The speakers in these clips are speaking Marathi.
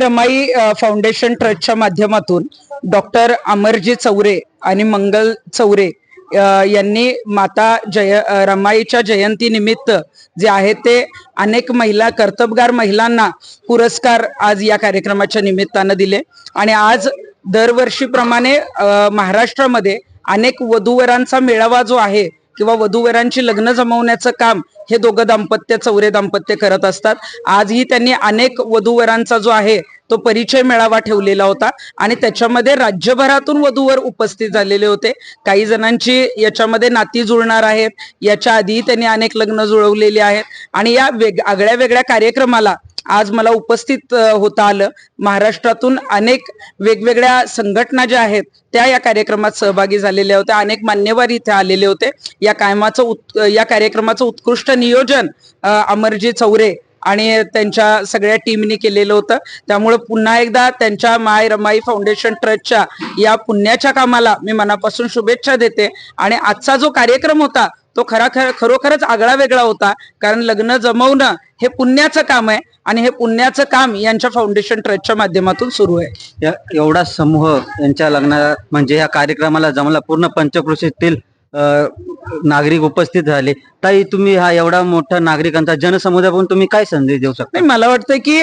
रमाई फाउंडेशन ट्रस्टच्या माध्यमातून डॉक्टर अमरजी चौरे आणि मंगल चौरे यांनी माता जय रमाईच्या जयंतीनिमित्त जे आहे ते अनेक महिला कर्तबगार महिलांना पुरस्कार आज या कार्यक्रमाच्या निमित्तानं दिले. आणि आज दरवर्षीप्रमाणे महाराष्ट्रामध्ये अनेक वधूवरांचा मेळावा जो आहे किंवा वधूवरांची लग्न जमवण्याचं काम हे दोघं दाम्पत्य चौरे दाम्पत्य करत असतात. आजही त्यांनी अनेक वधूवरांचा जो आहे तो परिचय मेळावा ठेवलेला होता आणि त्याच्यामध्ये राज्यभरातून वधूवर उपस्थित झालेले होते. काही जणांची याच्यामध्ये नाती जुळणार आहेत. याच्या आधीही त्यांनी अनेक लग्न जुळवलेली आहेत. आणि या वेग आगळ्या वेगळ्या कार्यक्रमाला आज मला उपस्थित होता आलं. महाराष्ट्रातून अनेक वेगवेगळ्या संघटना ज्या आहेत त्या या कार्यक्रमात सहभागी झालेल्या होत्या. अनेक मान्यवर इथे आलेले होते. या कायमाचं उत् या कार्यक्रमाचं उत्कृष्ट नियोजन अमरजी चौरे आणि त्यांच्या सगळ्या टीमनी केलेलं होतं. त्यामुळे पुन्हा एकदा त्यांच्या माय रमाई फाउंडेशन ट्रस्टच्या या पुण्याच्या कामाला मी मनापासून शुभेच्छा देते. आणि आजचा जो कार्यक्रम होता तो खरा खर खरोखरच आगळा वेगळा होता कारण लग्न जमवणं हे पुण्याचं काम आहे आणि हे पुण्याचं काम यांच्या फाउंडेशन ट्रस्टच्या माध्यमातून सुरू आहे. या एवढा समूह यांच्या लग्नाला म्हणजे या कार्यक्रमाला जमला पूर्ण पंचक्रोशीतील अ, नागरिक उपस्थित झाले. ताई तुम्ही हा एवढा मोठा नागरिकांचा जनसमुदाय पण तुम्ही काय संदेश देऊ शकता? नाही मला वाटतं की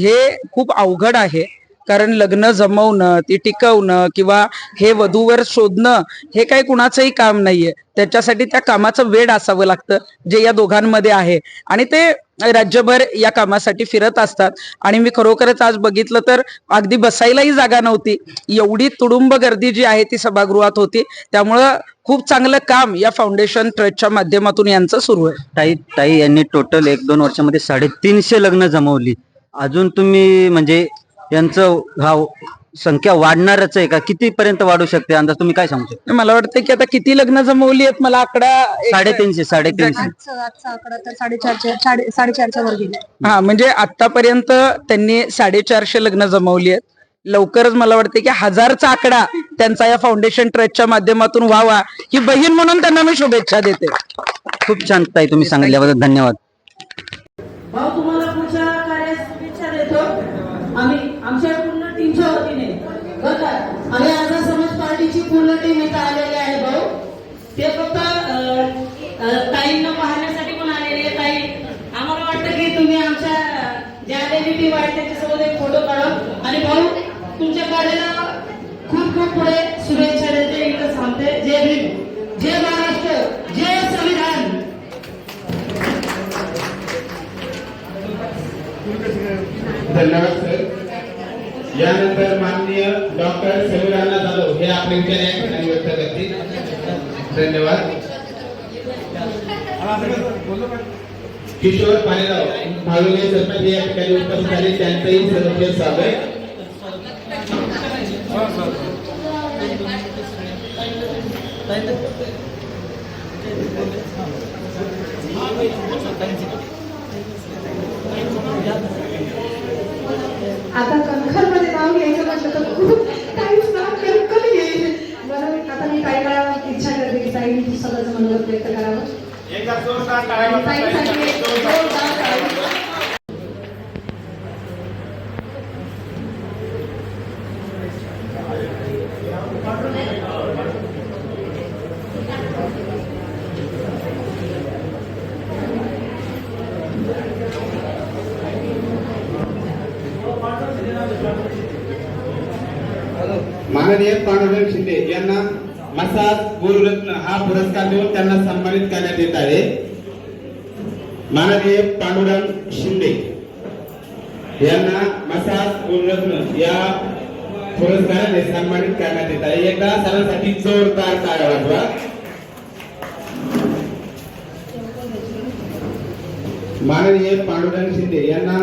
हे खूप अवघड आहे. कारण लग्न जमवणं ती टिकवणं किंवा हे वधूवर शोधणं हे काही कुणाचंही काम नाहीये. त्याच्यासाठी त्या कामाचं वेळ असावं लागतं जे या दोघांमध्ये आहे. आणि ते राज्यभर या कामासाठी फिरत असतात. आणि मी खरोखरच आज बघितलं तर अगदी बसायलाही जागा नव्हती. एवढी तुडुंब गर्दी जी आहे ती सभागृहात होती. त्यामुळं खूप चांगलं काम या फाउंडेशन ट्रस्टच्या माध्यमातून यांचं सुरू आहे. ताई ताई यांनी टोटल एक दोन वर्षामध्ये साडेतीनशे लग्न जमवली. अजून तुम्ही म्हणजे यांचं हा संख्या वाढणारच आहे का? किती पर्यंत वाढू शकते? अंदाज तुम्ही काय सांगू शकता? मला वाटतं की आता किती लग्न जमवली आहेत? मला आकडा एक- साडेतीनशे साडेतीनशे. आजचा आजचा आकडा तर साडेचारच्या साडे साडेचारच्या वर गेला. हा म्हणजे आतापर्यंत त्यांनी साडेचारशे लग्न जमवली आहेत. लवकरच मला वाटते की हजारचा आकडा त्यांचा या फाउंडेशन ट्रस्टच्या माध्यमातून व्हावा ही बहीण म्हणून त्यांना मी शुभेच्छा देते. खूप छान ताई तुम्ही सांगितल्याबद्दल धन्यवाद. भाऊ तुम्हाला पुढच्या कार्यास शुभेच्छा देतो आम्ही आमच्या पूर्ण टीमच्या वतीने. बरं का आणि आझाद समाज पार्टीची पूर्ण टीम इथं आलेली आहे भाऊ. ते फक्त ताईंना पाहण्यासाठी पण आलेली आहे ताई आम्हाला वाटतं की तुम्ही आमच्या ज्या आलेली टीम आहे त्याच्यासोबत एक फोटो काढा. आणि भाऊ तुमच्या कार्याला खूप खूप पुढे शुभेच्छा देते इथं सांगते जय भीम जय महाराष्ट्र जय संविधान. धन्यवाद साहेब यानंतर माननीय डॉक्टर समीरांना जाधव हे आपले विचार या ठिकाणी व्यक्त करतील. धन्यवाद. किशोर पालेराव भाविने सरपंच या ठिकाणी उपस्थित झाले. त्यांचंही सदस्य स्वागत. आता कणखर सगळं मनोगत व्यक्त करावं. आणि माननीय पांडुरंग शिंदे यांना मसाज गुरुरत्न हा पुरस्कार देऊन त्यांना सन्मानित करण्यात येत आहे. माननीय पांडुरंग शिंदे यांना मसाज गुरुरत्न या पुरस्काराने सन्मानित करण्यात येत आहे. एकदा सर्वांसाठी जोरदार टाळ्या वाजवा. माननीय पांडुरंग शिंदे यांना